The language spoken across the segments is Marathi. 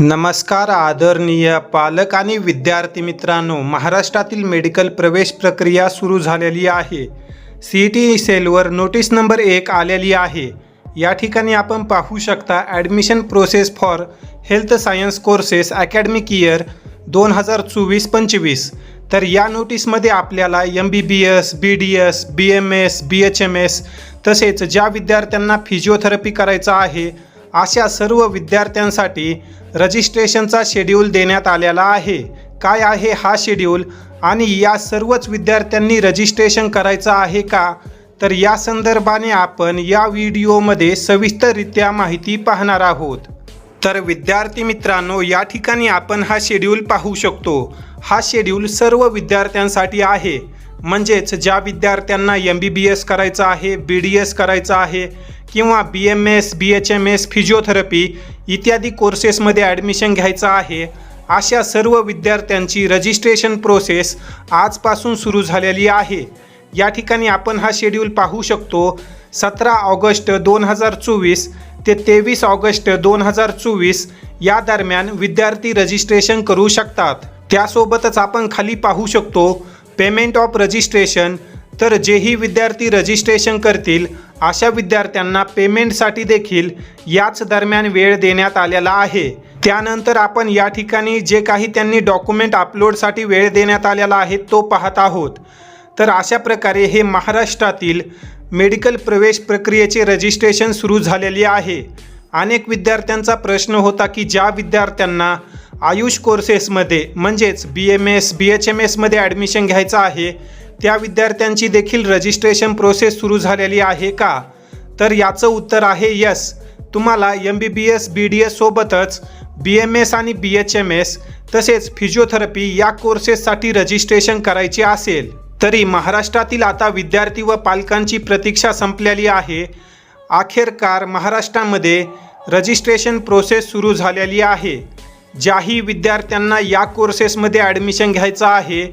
नमस्कार आदरणीय पालक आणि विद्यार्थी मित्रांनो महाराष्ट्रातील मेडिकल प्रवेश प्रक्रिया सुरू झालेली आहे. सी ई टी सेलवर नोटीस नंबर एक आलेली आहे. या ठिकाणी आपण पाहू शकता admission process for health science courses academic year दोन हजार चोवीस पंचवीस. तर या नोटीसमध्ये आपल्याला M B B S B D S B M S B H M S तसेच ज्या विद्यार्थ्यांना फिजिओथेरपी करायचं आहे अशा सर्व विद्यार्थ्यांसाठी रजिस्ट्रेशनचा शेड्यूल देण्यात आलेला आहे. काय आहे हा शेड्यूल आणि या सर्वच विद्यार्थ्यांनी रजिस्ट्रेशन करायचं आहे का? तर या संदर्भाने आपण या व्हिडिओमध्ये सविस्तररित्या माहिती पाहणार आहोत. तर विद्यार्थी मित्रांनो या ठिकाणी आपण हा शेड्यूल पाहू शकतो. हा शेड्यूल सर्व विद्यार्थ्यांसाठी आहे. म्हणजेच ज्या विद्यार्थ्यांना एम बी बी एस करायचं आहे बी डी एस करायचं आहे किंवा B M S B H M S physiotherapy इत्यादी कोर्सेसमध्ये ॲडमिशन घ्यायचं आहे अशा सर्व विद्यार्थ्यांची रजिस्ट्रेशन प्रोसेस आजपासून सुरू झालेली आहे. या ठिकाणी आपण हा शेड्यूल पाहू शकतो. सतरा ऑगस्ट दोन हजार चोवीस ते तेवीस ऑगस्ट दोन हजार चोवीस या दरम्यान विद्यार्थी रजिस्ट्रेशन करू शकतात. त्यासोबतच आपण खाली पाहू शकतो पेमेंट ऑफ रजिस्ट्रेशन तर जेही विद्यार्थी रजिस्ट्रेशन करतील अशा विद्यार्थ्यांना पेमेंटसाठी देखील याच दरम्यान वेळ देण्यात आलेला आहे. त्यानंतर आपण या ठिकाणी जे काही त्यांनी डॉक्युमेंट अपलोडसाठी वेळ देण्यात आलेला आहे तो पाहत आहोत. तर अशा प्रकारे हे महाराष्ट्रातील मेडिकल प्रवेश प्रक्रियेचे रजिस्ट्रेशन सुरू झालेले आहे. अनेक विद्यार्थ्यांचा प्रश्न होता की ज्या विद्यार्थ्यांना आयुष कोर्सेसमध्ये म्हणजेच B M S B H M एसमध्ये ॲडमिशन घ्यायचं आहे. त्या विद्यार्थ्यांची देखील रजिस्ट्रेशन प्रोसेस सुरू झालेली आहे का? तर याचं उत्तर आहे यस तुम्हाला M B B S B D S सोबतच बी एम एस आणि बी एच एम एस तसेच फिजिओथेरपी या कोर्सेससाठी रजिस्ट्रेशन करायचे असेल. तरी महाराष्ट्रातील आता विद्यार्थी व पालकांची प्रतीक्षा संपलेली आहे. अखेरकार महाराष्ट्रामध्ये रजिस्ट्रेशन प्रोसेस सुरू झालेली आहे. ज्याही विद्यार्थ्यांना या कोर्सेसमध्ये ॲडमिशन घ्यायचं आहे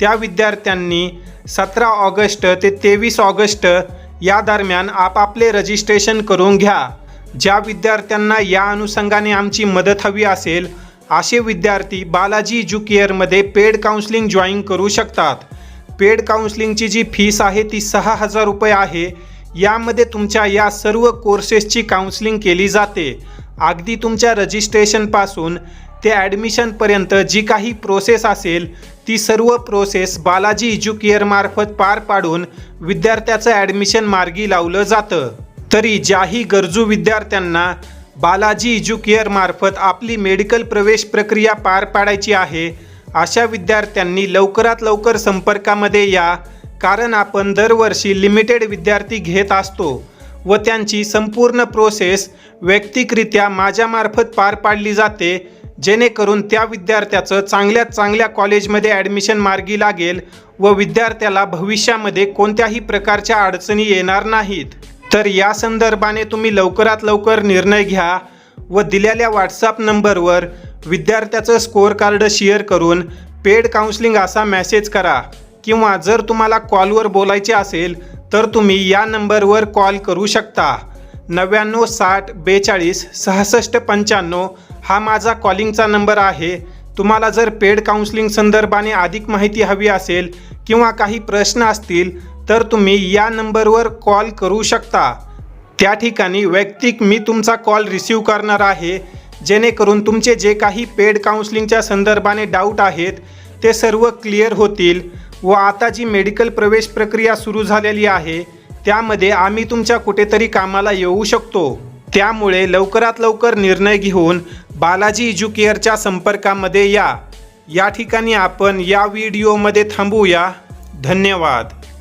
त्या विद्यार्थ्यांनी सतरा ऑगस्ट ते तेवीस ऑगस्ट या दरम्यान आपापले रजिस्ट्रेशन करून घ्या. ज्या विद्यार्थ्यांना या अनुषंगाने आमची मदत हवी असेल असे विद्यार्थी बालाजी जुकिअरमध्ये पेड काउन्सिलिंग जॉईन करू शकतात. पेड काउन्सिलिंगची जी फीस आहे ती सहा हजार रुपये आहे. यामध्ये तुमच्या या सर्व कोर्सेसची काउन्सिलिंग केली जाते. अगदी तुमच्या रजिस्ट्रेशनपासून ते ॲडमिशनपर्यंत जी काही प्रोसेस असेल ती सर्व प्रोसेस बालाजी एज्युकेअरमार्फत पार पाडून विद्यार्थ्याचं ॲडमिशन मार्गी लावलं जातं. तरी ज्याही गरजू विद्यार्थ्यांना बालाजी एज्युकेअरमार्फत आपली मेडिकल प्रवेश प्रक्रिया पार पाडायची आहे अशा विद्यार्थ्यांनी लवकरात लवकर संपर्कामध्ये या. कारण आपण दरवर्षी लिमिटेड विद्यार्थी घेत असतो व त्यांची संपूर्ण प्रोसेस वैयक्तिकरित्या माझ्यामार्फत पार पाडली जाते जेणेकरून त्या विद्यार्थ्याचं चांगल्यात चांगल्या कॉलेजमध्ये ॲडमिशन मार्गी लागेल व विद्यार्थ्याला भविष्यामध्ये कोणत्याही प्रकारच्या अडचणी येणार नाहीत. तर या संदर्भाने तुम्ही लवकरात लवकर निर्णय घ्या व दिलेल्या व्हॉट्सअप नंबरवर विद्यार्थ्याचं स्कोअर कार्ड शेअर करून पेड काउन्सिलिंग असा मेसेज करा. किंवा जर तुम्हाला कॉलवर बोलायचे असेल तर तुम्ही या नंबरवर कॉल करू शकता. नव्याण्णव साठ बेचाळीस सहासष्ट पंच्याण्णव हा माझा कॉलिंगचा नंबर आहे. तुम्हाला जर पेड काउन्सिलिंग संदर्भाने अधिक माहिती हवी असेल किंवा काही प्रश्न असतील तर तुम्ही या नंबरवर कॉल करू शकता. त्या ठिकाणी वैयक्तिक मी तुमचा कॉल रिसीव करणार आहे. जेणेकरून तुमचे जे काही पेड काउन्सिलिंगच्या संदर्भाने डाऊट आहेत ते सर्व क्लिअर होतील. व आता जी मेडिकल प्रवेश प्रक्रिया सुरू झालेली आहे त्यामध्ये आम्ही तुमच्या कुठेतरी कामाला येऊ शकतो. त्यामुळे लवकरात लवकर निर्णय घेऊन बालाजी एज्युकेअरच्या संपर्कामध्ये या. या ठिकाणी आपण या व्हिडिओमध्ये थांबूया. धन्यवाद.